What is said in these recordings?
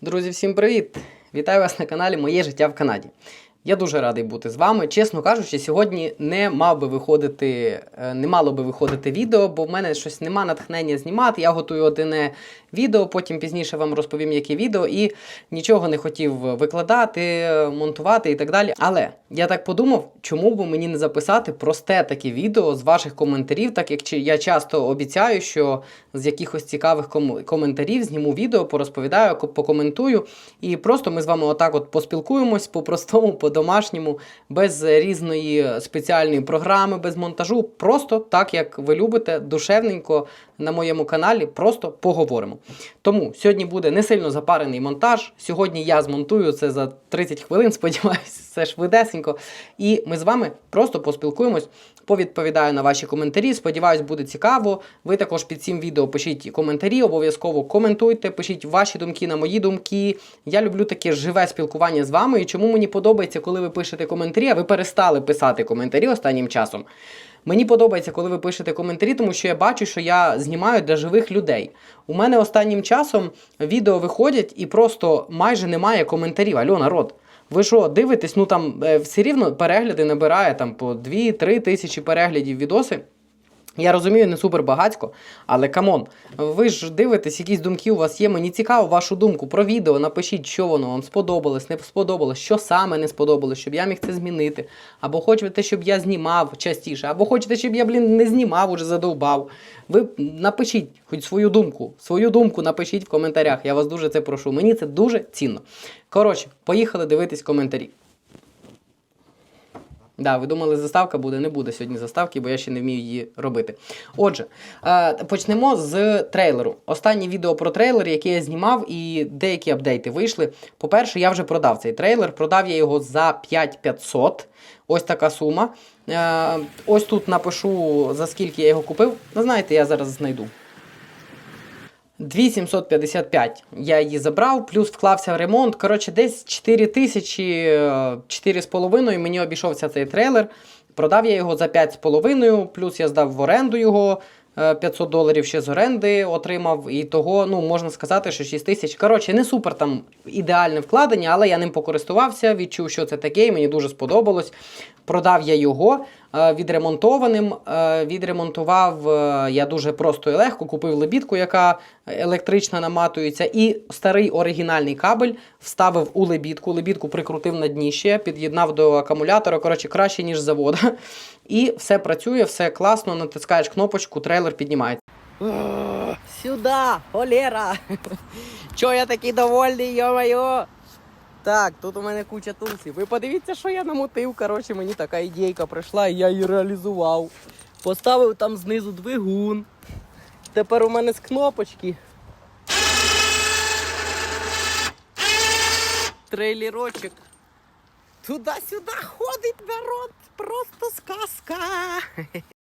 Друзі, всім привіт! Вітаю вас на каналі Моє життя в Канаді. Я дуже радий бути з вами. Чесно кажучи, сьогодні не мав би виходити, е, не мало би виходити відео, бо в мене щось нема натхнення знімати. Я готую одне відео, потім пізніше вам розповім, яке відео, і нічого не хотів викладати, монтувати і так далі. Але я так подумав, чому б мені не записати просте таке відео з ваших коментарів, так як я часто обіцяю, що з якихось цікавих ком- коментарів зніму відео, порозповідаю, покоментую. І просто ми з вами отак от поспілкуємось по-простому, по-домашньому, без різної спеціальної програми, без монтажу. Просто так, як ви любите, душевненько на моєму каналі, просто поговоримо. Тому сьогодні буде не сильно запарений монтаж. Сьогодні я змонтую це за 30 хвилин, сподіваюся, все швидесенько. І ми з вами просто поспілкуємось, повідповідаю на ваші коментарі. Сподіваюсь, буде цікаво. Ви також під цим відео пишіть коментарі, обов'язково коментуйте, пишіть ваші думки на мої думки. Я люблю таке живе спілкування з вами. І чому мені подобається, коли ви пишете коментарі, а ви перестали писати коментарі останнім часом. Мені подобається, коли ви пишете коментарі, тому що я бачу, що я знімаю для живих людей. У мене останнім часом відео виходять і просто майже немає коментарів. Альо, народ. Ви що, дивитесь? Ну там е, все рівно перегляди набирає там по 2-3 тисячі переглядів відоси. Я розумію, не супер багатько, але камон, ви ж дивитесь, якісь думки у вас є. Мені цікаво вашу думку про відео. Напишіть, що воно вам сподобалось, не сподобалось, що саме не сподобалось, щоб я міг це змінити. Або хочете, щоб я знімав частіше, або хочете, щоб я, блін, не знімав, уже задовбав. Ви напишіть хоч свою думку. Свою думку напишіть в коментарях. Я вас дуже це прошу. Мені це дуже цінно. Коротше, поїхали дивитись коментарі. Да, ви думали, заставка буде, не буде сьогодні заставки, бо я ще не вмію її робити. Отже, е, почнемо з трейлеру. Останнє відео про трейлер, яке я знімав, і деякі апдейти вийшли. По-перше, я вже продав цей трейлер. Продав я його за 5500. Ось така сума. Е, ось тут напишу, за скільки я його купив. Ну, знаєте, я зараз знайду. 2755 я її забрав, плюс вклався в ремонт. Коротше, десь 4 тисячі, е, 4,5 мені обійшовся цей трейлер. Продав я його за 5,5, плюс я здав в оренду його. е, 500 доларів ще з оренди отримав, і того, ну, можна сказати, що 6 тисяч. Коротше, не супер там ідеальне вкладення, але я ним покористувався, відчув, що це таке, і мені дуже сподобалось. Продав я його е, відремонтованим. Е, відремонтував е, я дуже просто і легко. Купив лебідку, яка електрична наматується, і старий оригінальний кабель вставив у лебідку. Лебідку прикрутив на дні ще, під'єднав до акумулятора. Коротше, краще, ніж завода. І все працює, все класно. Натискаєш кнопочку, трейлер піднімається. Сюда, холера! Чого я такий довольний, йо-моє? Так, тут у мене куча тулсів. Ви подивіться, що я намутив. Коротше, мені така ідейка прийшла, і я її реалізував. Поставив там знизу двигун. Тепер у мене з кнопочки. Трейлерочок. Туди-сюди ходить народ, просто сказка.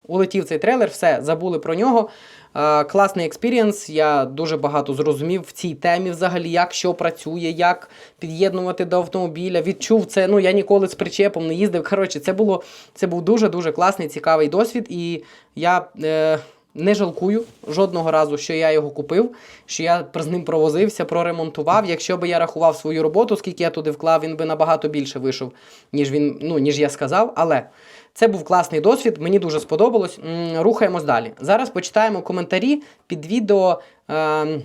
Улетів цей трейлер, все, забули про нього. Е, класний експірієнс. Я дуже багато зрозумів в цій темі, взагалі, як що працює, як під'єднувати до автомобіля. Відчув це. Ну я ніколи з причепом не їздив. Коротше, це було це був дуже дуже класний, цікавий досвід. І я е, не жалкую жодного разу, що я його купив, що я з ним провозився, проремонтував. Якщо би я рахував свою роботу, скільки я туди вклав, він би набагато більше вийшов, ніж він, ну ніж я сказав. Але це був класний досвід, мені дуже сподобалось. Рухаємось далі. Зараз почитаємо коментарі під відео. Е,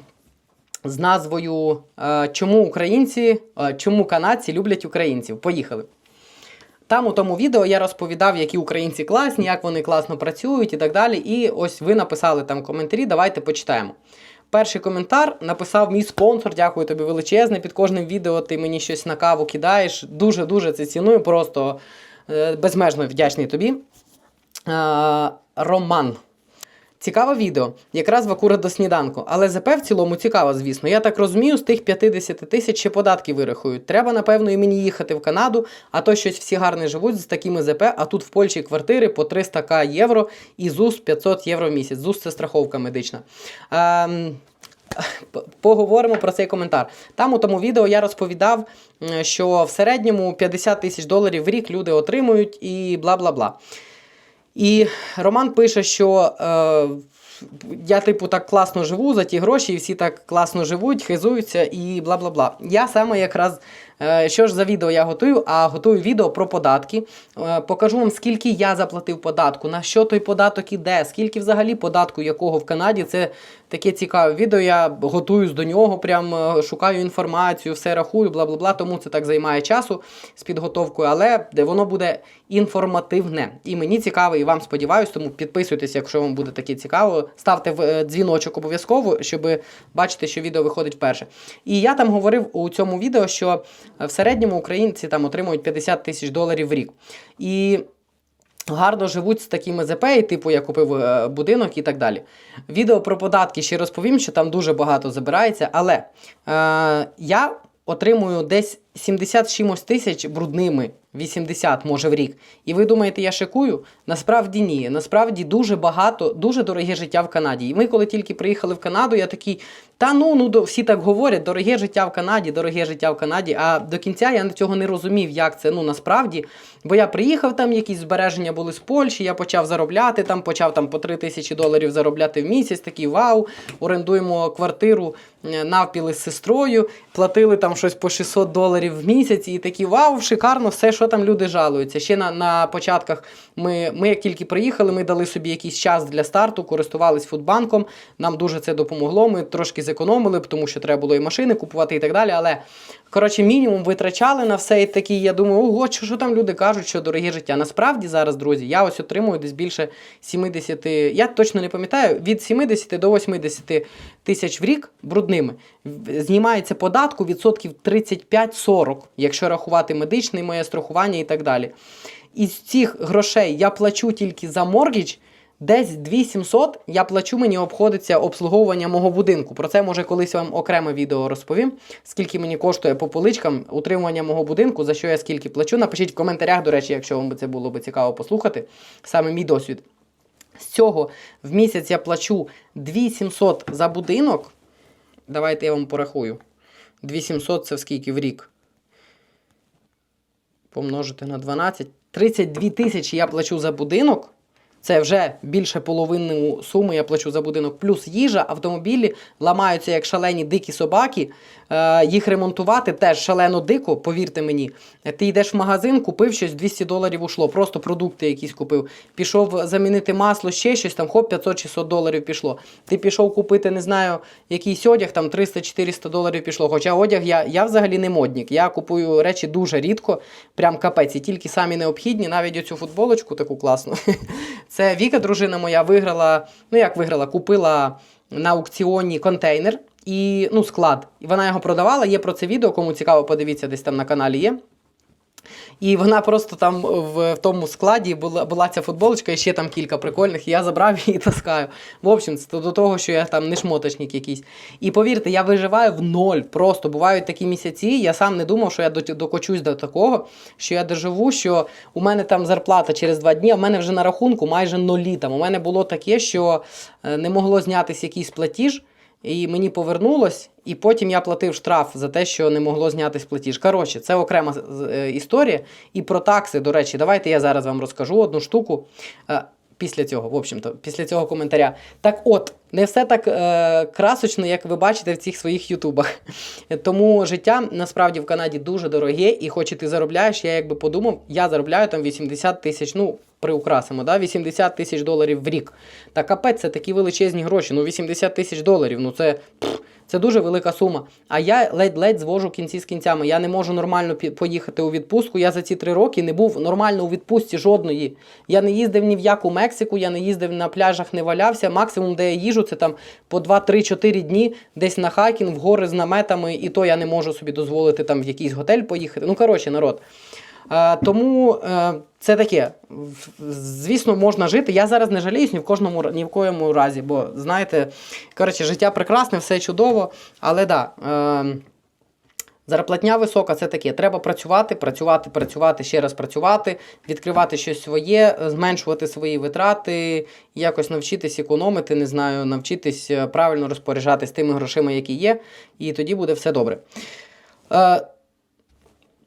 з назвою е, Чому українці, е, чому канадці люблять українців. Поїхали. Там у тому відео я розповідав, які українці класні, як вони класно працюють і так далі. І ось ви написали там коментарі. Давайте почитаємо. Перший коментар написав мій спонсор. Дякую тобі величезне. Під кожним відео ти мені щось на каву кидаєш. Дуже дуже це ціную. Просто е, безмежно вдячний тобі. Е, Роман. Цікаве відео, якраз в акурат до сніданку. Але ЗП в цілому цікаво, звісно. Я так розумію, з тих 50 тисяч ще податки вирахують. Треба, напевно, і мені їхати в Канаду, а то щось всі гарно живуть з такими ЗП, а тут в Польщі квартири по 300к євро і ЗУС 500 євро в місяць. ЗУС це страховка медична. Ем, Поговоримо про цей коментар. Там у тому відео я розповідав, що в середньому 50 тисяч доларів в рік люди отримують і бла бла бла. І Роман пише, що е, я, типу, так класно живу за ті гроші, і всі так класно живуть, хизуються і бла бла бла. Я саме якраз. Е, Що ж за відео я готую? А готую відео про податки. Е, Покажу вам, скільки я заплатив податку, на що той податок іде, скільки взагалі податку якого в Канаді. Це таке цікаве відео. Я готуюсь до нього, прям е, шукаю інформацію, все рахую, бла бла бла. Тому це так займає часу з підготовкою, але воно буде інформативне. І мені цікаво, і вам сподіваюсь, тому підписуйтесь, якщо вам буде таке цікаво. Ставте в- дзвіночок обов'язково, щоб бачити, що відео виходить вперше. І я там говорив у цьому відео, що в середньому українці там отримують 50 тисяч доларів в рік. І гарно живуть з такими ЗП, і, типу я купив е, будинок і так далі. Відео про податки ще розповім, що там дуже багато забирається, але е, я отримую десь 70 чимось тисяч брудними, 80 може в рік. І ви думаєте, я шикую? Насправді ні. Насправді дуже багато, дуже дороге життя в Канаді. І ми, коли тільки приїхали в Канаду, я такий, та ну, ну всі так говорять, дороге життя в Канаді, дороге життя в Канаді. А до кінця я цього не розумів, як це ну насправді. Бо я приїхав там, якісь збереження були з Польщі, я почав заробляти там, почав там по 3 тисячі доларів заробляти в місяць. Такий вау, орендуємо квартиру е, навпіл із сестрою, платили там щось по 600 доларів в місяць, і такі вау, шикарно, все, що там люди жалуються. Ще на, на початках ми, ми, як тільки приїхали, ми дали собі якийсь час для старту, користувались фудбанком. Нам дуже це допомогло. Ми трошки зекономили, тому що треба було і машини купувати і так далі. Але коротше, мінімум витрачали на все. І такі, я думаю, ого, що, що там люди кажуть, що дороге життя. Насправді зараз, друзі, я ось отримую десь більше 70, я точно не пам'ятаю, від 70 до 80 тисяч в рік брудними. Знімається податку відсотків 35-40, якщо рахувати медичне, моє страхування і так далі. Із цих грошей я плачу тільки за моргідж, Десь 2700 я плачу, мені обходиться обслуговування мого будинку. Про це може колись вам окреме відео розповім. Скільки мені коштує по поличкам утримування мого будинку, за що я скільки плачу. Напишіть в коментарях, до речі, якщо вам це було би цікаво послухати. Саме мій досвід. З цього в місяць я плачу 2700 за будинок. Давайте я вам порахую. 2700 це в скільки в рік? Помножити на 12. 32 тисячі я плачу за будинок. Це вже більше половини суми я плачу за будинок. Плюс їжа, автомобілі ламаються як шалені дикі собаки. Е, їх ремонтувати теж шалено дико, повірте мені. Ти йдеш в магазин, купив щось, 200 доларів ушло, просто продукти якісь купив. Пішов замінити масло, ще щось, там хоп, 500-600 доларів пішло. Ти пішов купити, не знаю, якийсь одяг, там 300-400 доларів пішло. Хоча одяг я, я взагалі не модник. Я купую речі дуже рідко, прям капець, і тільки самі необхідні, навіть оцю футболочку таку класну. Це Віка, дружина моя, виграла, ну як виграла, купила на аукціоні контейнер і ну, склад. І вона його продавала. Є про це відео, кому цікаво, подивіться, десь там на каналі є. І вона просто там в, в тому складі була, була ця футболочка і ще там кілька прикольних. І я забрав її і таскаю. В общем, це до того, що я там не шмоточник якийсь. І повірте, я виживаю в ноль. Просто бувають такі місяці. Я сам не думав, що я докочусь до такого, що я доживу, що у мене там зарплата через два дні, а в мене вже на рахунку майже нулі. Там у мене було таке, що е, не могло знятися якийсь платіж. І мені повернулось, і потім я платив штраф за те, що не могло знятись платіж. Коротше, це окрема е, історія. І про такси, до речі, давайте я зараз вам розкажу одну штуку. Після цього, в общем-то, після цього коментаря. Так от, не все так е, красочно, як ви бачите в цих своїх ютубах. Тому життя насправді в Канаді дуже дороге, і хоч і ти заробляєш, я якби подумав, я заробляю там 80 тисяч, ну, приукрасимо, да? 80 тисяч доларів в рік. Та капець, це такі величезні гроші. Ну, 80 тисяч доларів, ну це. пф, це дуже велика сума. А я ледь-ледь звожу кінці з кінцями. Я не можу нормально поїхати у відпустку. Я за ці три роки не був нормально у відпустці жодної. Я не їздив ні в яку Мексику, я не їздив на пляжах, не валявся. Максимум, де я їжу, це там по 2-3-4 дні десь на хайкінг, в гори з наметами, і то я не можу собі дозволити там в якийсь готель поїхати. Ну, коротше, народ. Е, тому е, це таке. Звісно, можна жити. Я зараз не жаліюсь ні в кожному ні в коєму разі, бо знаєте, коротше, життя прекрасне, все чудово, але да. Е, Зарплатня висока, це таке. Треба працювати, працювати, працювати, ще раз працювати, відкривати щось своє, зменшувати свої витрати, якось навчитись економити, не знаю, навчитись правильно розпоряджатись тими грошима, які є, і тоді буде все добре.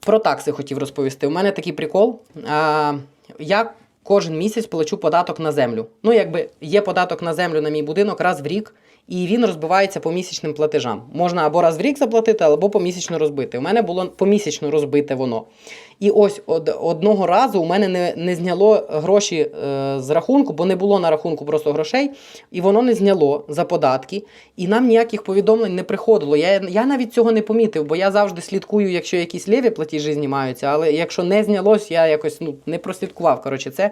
Про такси хотів розповісти. У мене такий прикол. А, я кожен місяць плачу податок на землю. Ну, якби є податок на землю на мій будинок раз в рік, і він розбивається по місячним платежам. Можна або раз в рік заплатити, або помісячно розбити. У мене було помісячно розбите воно. І ось од, одного разу у мене не, не зняло гроші е, з рахунку, бо не було на рахунку просто грошей, і воно не зняло за податки, і нам ніяких повідомлень не приходило. Я, я навіть цього не помітив, бо я завжди слідкую, якщо якісь ліві платежі знімаються, але якщо не знялось, я якось ну, не прослідкував. Коротше, це.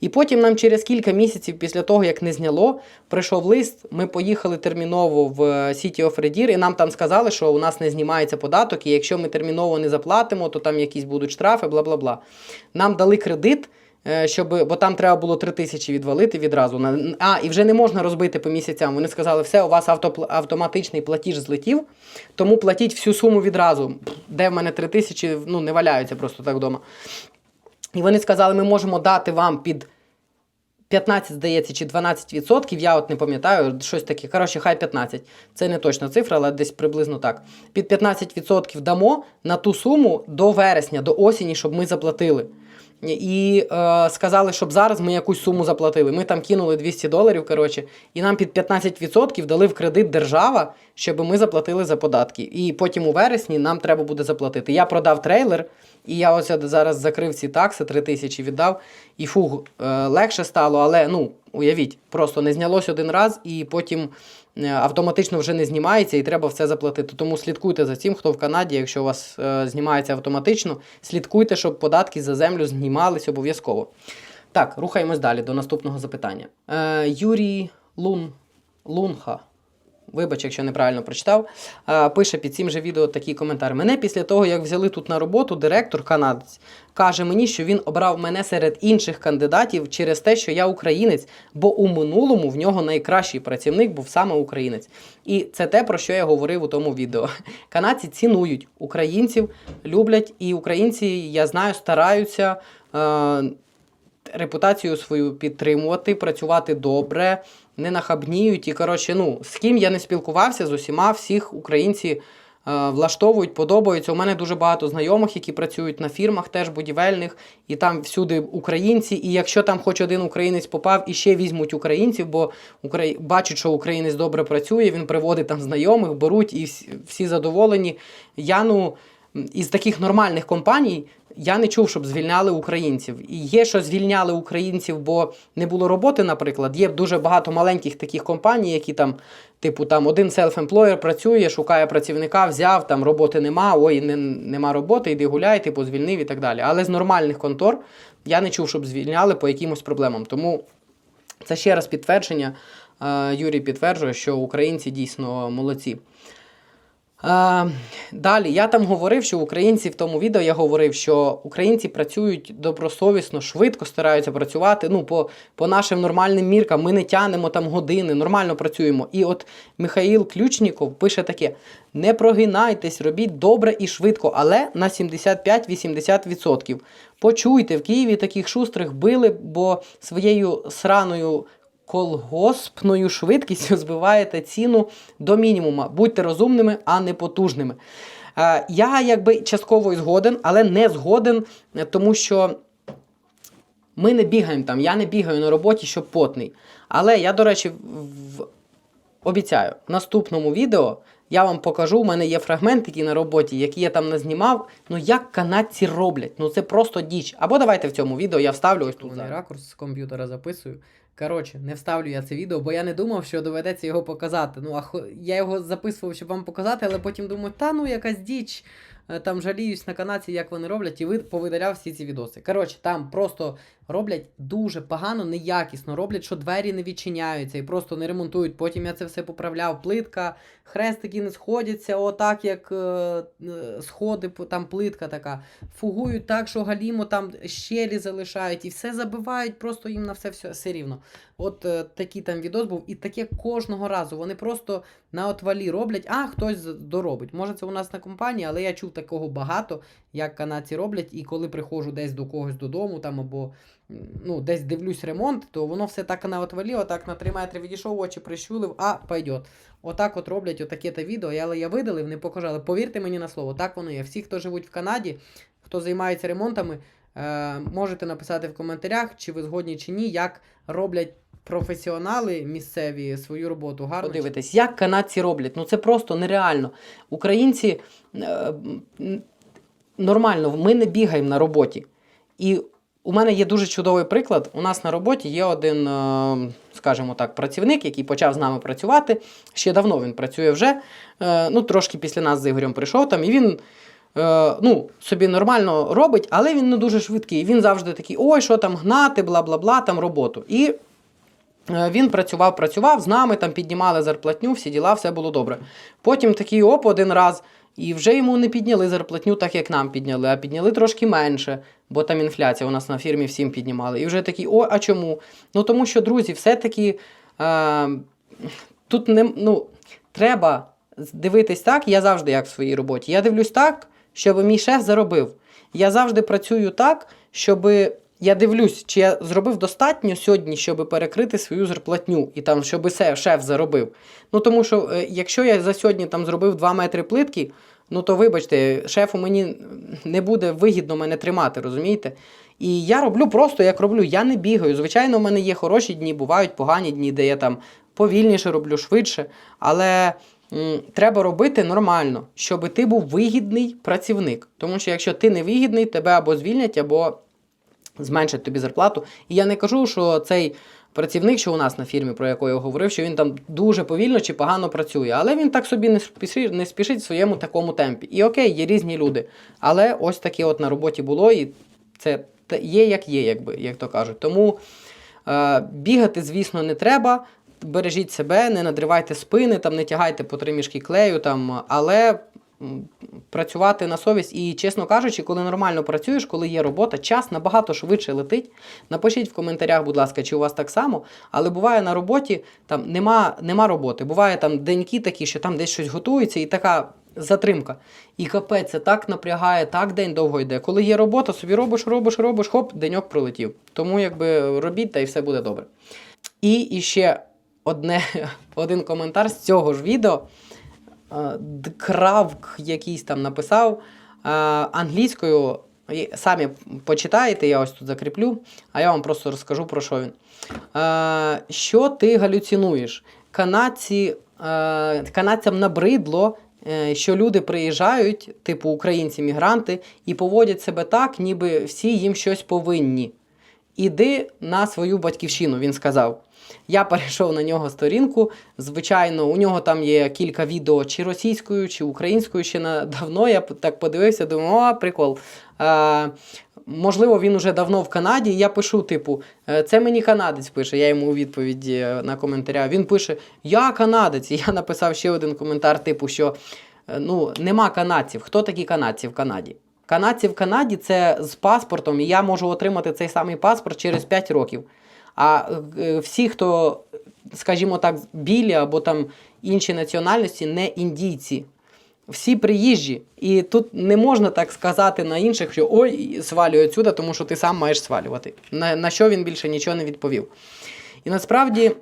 І потім нам через кілька місяців після того, як не зняло, прийшов лист. Ми поїхали терміново в е, City of Red Deer, і нам там сказали, що у нас не знімається податок, і якщо ми терміново не заплатимо, то там якісь будуть штрафи, бла бла бла. Нам дали кредит. е, Щоб, бо там треба було 3 тисячі відвалити відразу. А, і вже не можна розбити по місяцям. Вони сказали, все, у вас автопл- автоматичний платіж злетів, тому платіть всю суму відразу. Де в мене 3 тисячі, ну не валяються просто так вдома. І вони сказали, ми можемо дати вам під 15, здається, чи 12%, я от не пам'ятаю, щось таке. Коротше, хай 15. Це не точна цифра, але десь приблизно так. Під 15% дамо на ту суму до вересня, до осені, щоб ми заплатили. І е, сказали, щоб зараз ми якусь суму заплатили. Ми там кинули 200 доларів, коротше, і нам під 15% дали в кредит держава, щоб ми заплатили за податки. І потім у вересні нам треба буде заплатити. Я продав трейлер, і я ось зараз закрив ці такси, 3 тисячі віддав. І фуг, е, легше стало, але ну, уявіть, просто не знялось один раз, і потім е, автоматично вже не знімається, і треба все заплатити. Тому слідкуйте за цим, хто в Канаді, якщо у вас е, знімається автоматично, слідкуйте, щоб податки за землю знімались обов'язково. Так, рухаємось далі до наступного запитання. Е, Юрій Лун, Лунха. Вибач, якщо неправильно прочитав, е, пише під цим же відео такий коментар. Мене після того, як взяли тут на роботу, директор канадець каже мені, що він обрав мене серед інших кандидатів через те, що я українець, бо у минулому в нього найкращий працівник був саме українець. І це те, про що я говорив у тому відео. Канадці цінують українців, люблять, і українці, я знаю, стараються. Е, репутацію свою підтримувати, працювати добре, не нахабніють. І, коротше, ну, з ким я не спілкувався, з усіма всіх українці е, влаштовують, подобаються. У мене дуже багато знайомих, які працюють на фірмах, теж будівельних, і там всюди українці. І якщо там хоч один українець попав, і ще візьмуть українців, бо украї... бачать, що українець добре працює, він приводить там знайомих, беруть і всі, всі задоволені. Я ну. Із таких нормальних компаній я не чув, щоб звільняли українців. І є, що звільняли українців, бо не було роботи, наприклад. Є дуже багато маленьких таких компаній, які там, типу, там один селф-емплоєр працює, шукає працівника, взяв, там роботи нема, ой, не, нема роботи, йди гуляй, типу, звільнив і так далі. Але з нормальних контор я не чув, щоб звільняли по якимось проблемам. Тому це ще раз підтвердження. Е, Юрій підтверджує, що українці дійсно молодці. А, далі, я там говорив, що українці в тому відео я говорив, що українці працюють добросовісно, швидко стараються працювати. Ну, по, по нашим нормальним міркам ми не тянемо там години, нормально працюємо. І от Михаїл Ключніков пише таке: не прогинайтесь, робіть добре і швидко, але на 75-80%. Почуйте, в Києві таких шустрих били, бо своєю сраною колгоспною швидкістю збиваєте ціну до мінімума. Будьте розумними, а не потужними. Е, я якби частково і згоден, але не згоден, е, тому що ми не бігаємо там. Я не бігаю на роботі, щоб потний. Але я, до речі, в... обіцяю, в наступному відео я вам покажу. У мене є фрагментики на роботі, які я там назнімав. Ну як канадці роблять? Ну це просто діч. Або давайте в цьому відео я вставлю ось тут. ракурс з комп'ютера записую. Коротше, не вставлю я це відео, бо я не думав, що доведеться його показати. Ну, а я його записував, щоб вам показати, але потім думаю, та ну якась діч. Е, Там жаліюсь на канадці, як вони роблять, і ви повидаляв всі ці відоси. Коротше, там просто роблять дуже погано, неякісно, роблять, що двері не відчиняються і просто не ремонтують. Потім я це все поправляв. Плитка, хрестики не сходяться, отак, як е, е, сходи, там плитка така. Фугують так, що галімо там щелі залишають і все забивають, просто їм на все, все, все рівно. От е, такий там відос був, і таке кожного разу. Вони просто на отвалі роблять, а хтось доробить. Може, це у нас на компанії, але я чув такого багато, як канадці роблять, і коли приходжу десь до когось додому, там або ну, десь дивлюсь ремонт, то воно все так на отвалі, отак на 3 метри відійшов, очі прищулив, а пойдет. Отак от роблять отаке те відео, Я- але я видалив, не покажу. Повірте мені на слово, так воно є. Всі, хто живуть в Канаді, хто займається ремонтами, Е, можете написати в коментарях, чи ви згодні чи ні, як роблять професіонали місцеві свою роботу. Гарно подивитись, як канадці роблять. Ну це просто нереально. Українці е, нормально, ми не бігаємо на роботі. І у мене є дуже чудовий приклад. У нас на роботі є один, е, скажімо так, працівник, який почав з нами працювати. Ще давно він працює вже. Е, Ну, трошки після нас з Ігорем прийшов там, і він. е, Ну, собі нормально робить, але він не дуже швидкий. Він завжди такий, ой, що там гнати, бла бла бла, там роботу. І Він працював, працював з нами, там піднімали зарплатню, всі діла, все було добре. Потім такий оп один раз, і вже йому не підняли зарплатню, так як нам підняли, а підняли трошки менше, бо там інфляція у нас на фірмі всім піднімали. І вже такий, о, а чому? Ну тому що, друзі, все-таки е, тут не, ну, треба дивитись так, я завжди як в своїй роботі. Я дивлюсь так, щоб мій шеф заробив. Я завжди працюю так, щоб я дивлюсь, чи я зробив достатньо сьогодні, щоб перекрити свою зарплатню, і там, щоб шеф заробив. Ну тому що е, якщо я за сьогодні там зробив 2 метри плитки, ну то вибачте, шефу мені не буде вигідно мене тримати, розумієте? І я роблю просто як роблю. Я не бігаю. Звичайно, в мене є хороші дні, бувають погані дні, де я там повільніше роблю, швидше. Але треба робити нормально, щоб ти був вигідний працівник. Тому що якщо ти не вигідний, тебе або звільнять, або зменшать тобі зарплату. І я не кажу, що цей працівник, що у нас на фірмі, про яку я говорив, що він там дуже повільно чи погано працює, але він так собі не спішить, не спішить в своєму такому темпі. І окей, є різні люди. Але ось таке от на роботі було, і це є як є, якби, як то кажуть. Тому е, бігати, звісно, не треба. Бережіть себе, не надривайте спини, там, не тягайте по три мішки клею, там, але працювати на совість. І, чесно кажучи, коли нормально працюєш, коли є робота, час набагато швидше летить. Напишіть в коментарях, будь ласка, чи у вас так само. Але буває на роботі там нема, нема роботи. Буває там деньки такі, що там десь щось готується, і така затримка. І капець, це так напрягає, так день довго йде. Коли є робота, собі робиш, робиш, робиш, хоп, деньок пролетів. Тому якби робіть та і все буде добре. І іще одне, один коментар з цього ж відео. Е, Д- Кравк якийсь там написав е, англійською. Самі почитаєте, я ось тут закріплю, а я вам просто розкажу про що він. Е, що ти галюцинуєш? Канадці, канадцям набридло, що люди приїжджають, типу українці-мігранти, і поводять себе так, ніби всі їм щось повинні. Іди на свою батьківщину, він сказав. Я перейшов на нього сторінку. Звичайно, у нього там є кілька відео чи російською, чи українською. Ще давно я так подивився, думаю, о, прикол. Е, можливо, він уже давно в Канаді. Я пишу, типу, «Е, це мені канадець пише. Я йому у відповідь е, на коментаря. Він пише: Я канадець. І я написав ще один коментар, типу, що е, ну, нема канадців. Хто такі канадці в Канаді? Канадці в Канаді це з паспортом, і я можу отримати цей самий паспорт через 5 років. А е, всі, хто, скажімо так, білі або там інші національності, не індійці. Всі приїжджі. І тут не можна так сказати на інших, що ой, свалюй отсюда, тому що ти сам маєш свалювати. На, на що він більше нічого не відповів. І насправді.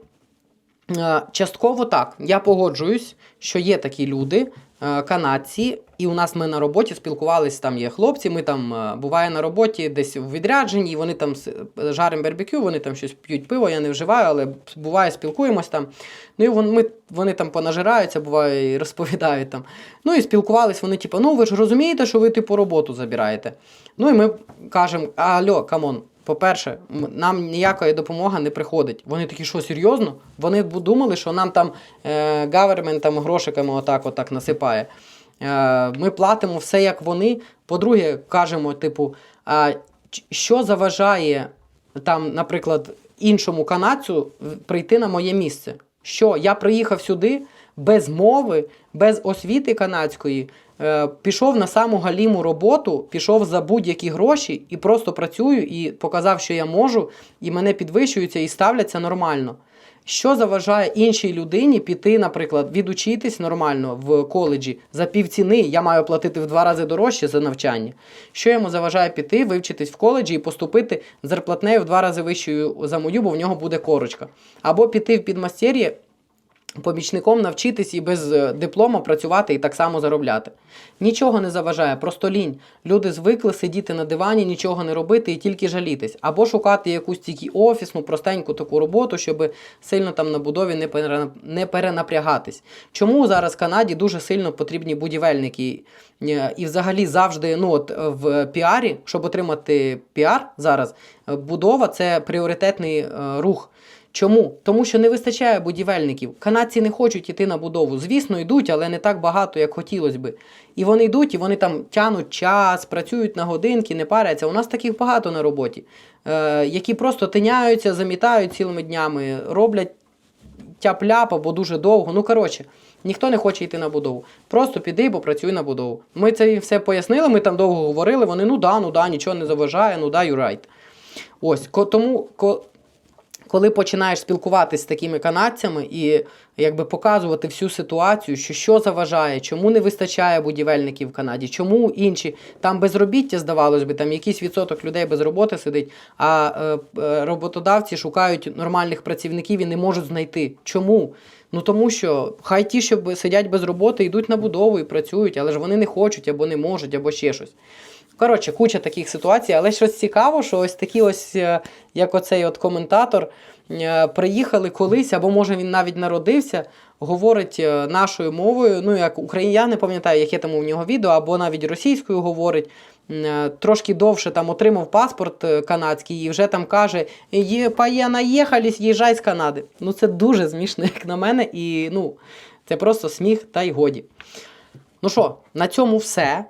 Е, Частково так. Я погоджуюсь, що є такі люди, е, канадці, і у нас ми на роботі спілкувалися, там є хлопці, ми там е, буває на роботі десь в відрядженні, і вони там с- жарим барбекю, вони там щось п'ють пиво, я не вживаю, але буває, спілкуємось там. Ну і вон, ми, вони там понажираються, буває, і розповідають там. Ну і спілкувались, вони, типу, ну ви ж розумієте, що ви типу роботу забираєте. Ну і ми кажемо, альо, камон, по-перше, нам ніякої допомоги не приходить. Вони такі, що серйозно? Вони думали, що нам там е, гавермент там грошиками отак, отак насипає. Е, ми платимо все як вони. По-друге, кажемо, типу, що заважає там, наприклад, іншому канадцю прийти на моє місце? Що я приїхав сюди без мови, без освіти канадської, е, пішов на саму галіму роботу, пішов за будь-які гроші і просто працюю і показав, що я можу, і мене підвищуються і ставляться нормально. Що заважає іншій людині піти, наприклад, відучитись нормально в коледжі за півціни, я маю платити в два рази дорожче за навчання. Що йому заважає піти, вивчитись в коледжі і поступити зарплатнею в два рази вищою за мою, бо в нього буде корочка. Або піти в підмастер'я помічником навчитись і без е, диплома працювати і так само заробляти. Нічого не заважає, просто лінь. Люди звикли сидіти на дивані, нічого не робити і тільки жалітись. Або шукати якусь тільки офісну, простеньку таку роботу, щоб сильно там на будові не, перена- перенапрягатись. Чому зараз Канаді дуже сильно потрібні будівельники? Е, І взагалі завжди ну, от, в піарі, щоб отримати піар зараз, е, будова це пріоритетний рух. Чому? Тому що не вистачає будівельників. Канадці не хочуть іти на будову. Звісно, йдуть, але не так багато, як хотілося би. І вони йдуть, і вони там тянуть час, працюють на годинки, не паряться. У нас таких багато на роботі, е, які просто тиняються, замітають цілими днями, роблять тяп-ляп або дуже довго. Ну, коротше, ніхто не хоче йти на будову. Просто піди попрацюй на будову. Ми це все пояснили, ми там довго говорили. Вони ну да, ну да, нічого не заважає, ну да, you right. Ось, тому. Ко, коли починаєш спілкуватися з такими канадцями і якби показувати всю ситуацію, що що заважає, чому не вистачає будівельників в Канаді, чому інші там безробіття, здавалось би, там якийсь відсоток людей без роботи сидить, а е, е, роботодавці шукають нормальних працівників і не можуть знайти. Чому? Ну тому що хай ті, що сидять без роботи, йдуть на будову і працюють, але ж вони не хочуть або не можуть, або ще щось. Коротше, куча таких ситуацій, але щось цікаво, що ось такі ось, е, як оцей от коментатор, е, приїхали колись, або може він навіть народився, говорить е, нашою мовою. Ну, як Україн, я не пам'ятаю, яке там у нього відео, або навіть російською говорить. Трошки довше там отримав паспорт канадський і вже там каже: «Є- «Пає, наїхались, їжджай з Канади. Ну це дуже смішно, як на мене, і ну, це просто сміх та й годі. Ну що, на цьому все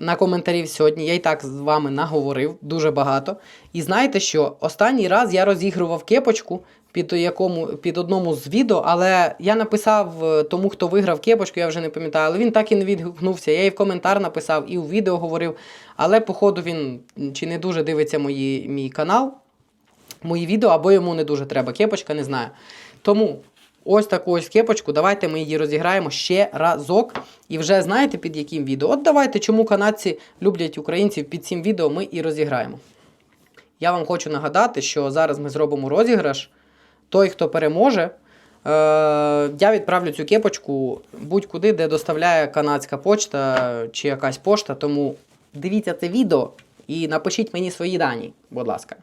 на коментарів сьогодні. Я і так з вами наговорив дуже багато. І знаєте що? Останній раз я розігрував кепочку під, якому, під одному з відео, але я написав е, тому, хто виграв кепочку, я вже не пам'ятаю, але він так і не відгукнувся. Я і в коментар написав, і у відео говорив. Але, походу, він чи не дуже дивиться мої, мій канал, мої відео, або йому не дуже треба кепочка, не знаю. Тому ось таку ось кепочку, давайте ми її розіграємо ще разок. І вже знаєте під яким відео? От давайте, чому канадці люблять українців під цим відео ми і розіграємо. Я вам хочу нагадати, що зараз ми зробимо розіграш. Той, хто переможе, е- я відправлю цю кепочку будь-куди, де доставляє канадська почта чи якась пошта. Тому дивіться це відео і напишіть мені свої дані, будь ласка.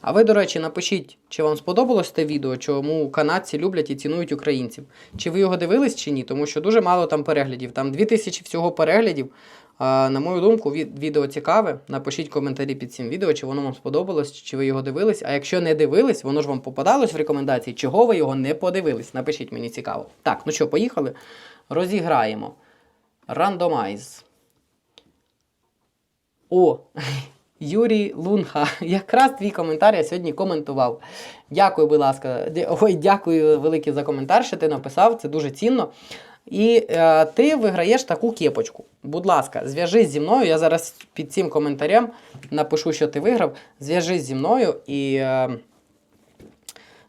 А ви, до речі, напишіть, чи вам сподобалось те відео, чому канадці люблять і цінують українців. Чи ви його дивились чи ні? Тому що дуже мало там переглядів. Там 2000 всього переглядів. А, на мою думку, відео цікаве. Напишіть коментарі під цим відео, чи воно вам сподобалось, чи ви його дивились. А якщо не дивились, воно ж вам попадалось в рекомендації, чого ви його не подивились. Напишіть мені цікаво. Так, ну що, поїхали. Розіграємо. Рандомайз. О, Юрій Лунха. Якраз твій коментар я сьогодні коментував. Дякую, будь ласка. Ой, дякую велике за коментар, що ти написав. Це дуже цінно. І е, ти виграєш таку кепочку. Будь ласка, зв'яжись зі мною. Я зараз під цим коментарем напишу, що ти виграв. Зв'яжись зі мною і е,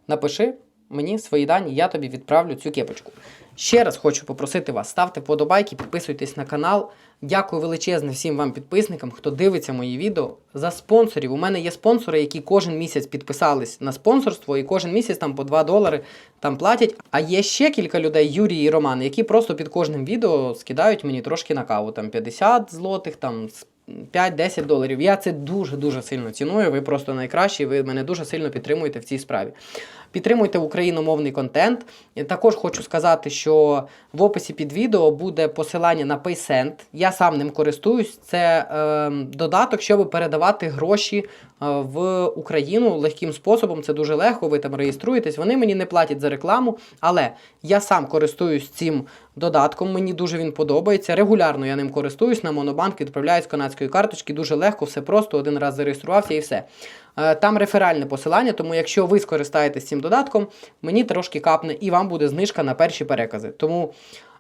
напиши мені свої дані, я тобі відправлю цю кепочку. Ще раз хочу попросити вас, ставте вподобайки, підписуйтесь на канал. Дякую величезне всім вам підписникам, хто дивиться мої відео. За спонсорів. У мене є спонсори, які кожен місяць підписались на спонсорство, і кожен місяць там по 2 долари там платять. А є ще кілька людей, Юрій і Роман, які просто під кожним відео скидають мені трошки на каву. Там 50 злотих, там 5-10 доларів. Я це дуже-дуже сильно ціную. Ви просто найкращі, ви мене дуже сильно підтримуєте в цій справі. Підтримуйте україномовний контент. І також хочу сказати, що в описі під відео буде посилання на PaySend. Я сам ним користуюсь. Це е, додаток, щоб передавати гроші е, в Україну легким способом. Це дуже легко. Ви там реєструєтесь. Вони мені не платять за рекламу, але я сам користуюсь цим додатком. Мені дуже він подобається. Регулярно я ним користуюсь на монобанк, відправляю з канадської карточки. Дуже легко, все просто. Один раз зареєструвався і все. Е, Там реферальне посилання, тому якщо ви скористаєтесь цим додатком, мені трошки капне і вам буде знижка на перші перекази. Тому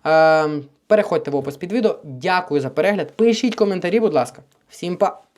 е, переходьте в опис під відео. Дякую за перегляд. Пишіть коментарі, будь ласка. Всім па!